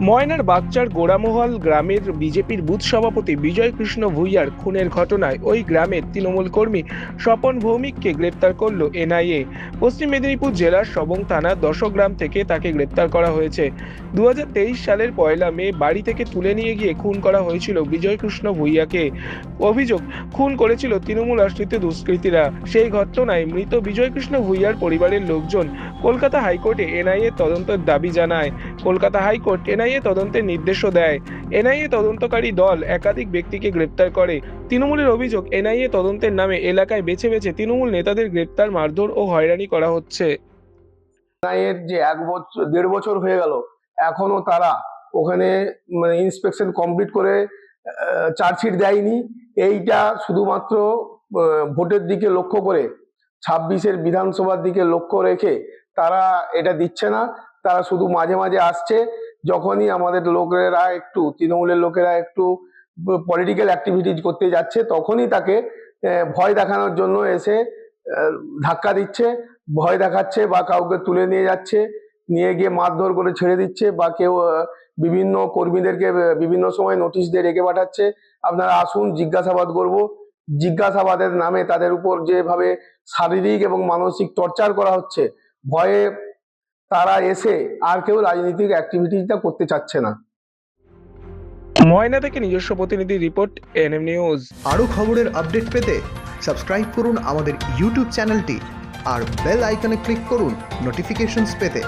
ময়নার বাগচার গোড়ামহল গ্রামের বিজেপির বুথ সভাপতি বিজয় কৃষ্ণ ভুইয়ার খুনের ঘটনায় ওই গ্রামের তৃণমূল কর্মী স্বপন ভৌমিককে গ্রেপ্তার করল এনআইএ। পশ্চিম মেদিনীপুর জেলার সবং থানার দশগ্রাম থেকে তাকে গ্রেপ্তার করা হয়েছে। দুহাজার তেইশ সালের পয়লা মে বাড়ি থেকে তুলে নিয়ে গিয়ে খুন করা হয়েছিল বিজয় কৃষ্ণ ভুইয়াকে। অভিযোগ, খুন করেছিল তৃণমূল আশ্রিত দুষ্কৃতীরা। সেই ঘটনায় মৃত বিজয় কৃষ্ণ ভুইয়ার পরিবারের লোকজন কলকাতা হাইকোর্টে এনআইএ তদন্তের দাবি জানায়। কলকাতা হাইকোর্ট, এনআইএ তদন্তের নির্দেশও দেয়। এনআইএ তদন্তকারী দল একাধিক ব্যক্তিকে গ্রেপ্তার করে। তৃণমূলের অভিযোগ, এনআইএ তদন্তের নামে এলাকায় বেছে বেছে তৃণমূল নেতাদের গ্রেপ্তার, মারধর ও হয়রানি করা হচ্ছে। এর যে এক বছর, দেড় বছর হয়ে গেল, এখনও তারা ওখানে মানে ইন্সপেকশন কমপ্লিট করে চার্জশিট দেয়নি। এইটা শুধুমাত্র ভোটের দিকে লক্ষ্য করে, ছাব্বিশের বিধানসভার দিকে লক্ষ্য রেখে তারা এটা দিচ্ছে না। তারা শুধু মাঝে মাঝে আসছে, যখনই আমাদের লোকেরা একটু, তৃণমূলের লোকেরা একটু পলিটিক্যাল অ্যাক্টিভিটিজ করতে যাচ্ছে, তখনই তাকে ভয় দেখানোর জন্য এসে ধাক্কা দিচ্ছে, ভয় দেখাচ্ছে বা কাউকে তুলে নিয়ে যাচ্ছে, নিয়ে গিয়ে মারধর করে ছেড়ে দিচ্ছে বা কেউ বিভিন্ন কর্মীদেরকে বিভিন্ন সময় নোটিশ দিয়ে রেখে পাঠাচ্ছে। আপনারা আসুন, জিজ্ঞাসাবাদ করব। জিজ্ঞাসাবাদের নামে তাদের উপর যেভাবে শারীরিক এবং মানসিক টর্চার করা হচ্ছে, ভয়ে তারা এসে আর কেউ রাজনৈতিক অ্যাক্টিভিটিটা করতে চাচ্ছে না। ময়না থেকে নিজস্ব প্রতিনিধি রিপোর্ট এনএম নিউজ আরও খবরের আপডেট পেতে সাবস্ক্রাইব করুন আমাদের ইউটিউব চ্যানেলটি আর বেল আইকনে ক্লিক করুন নোটিফিকেশনস পেতে।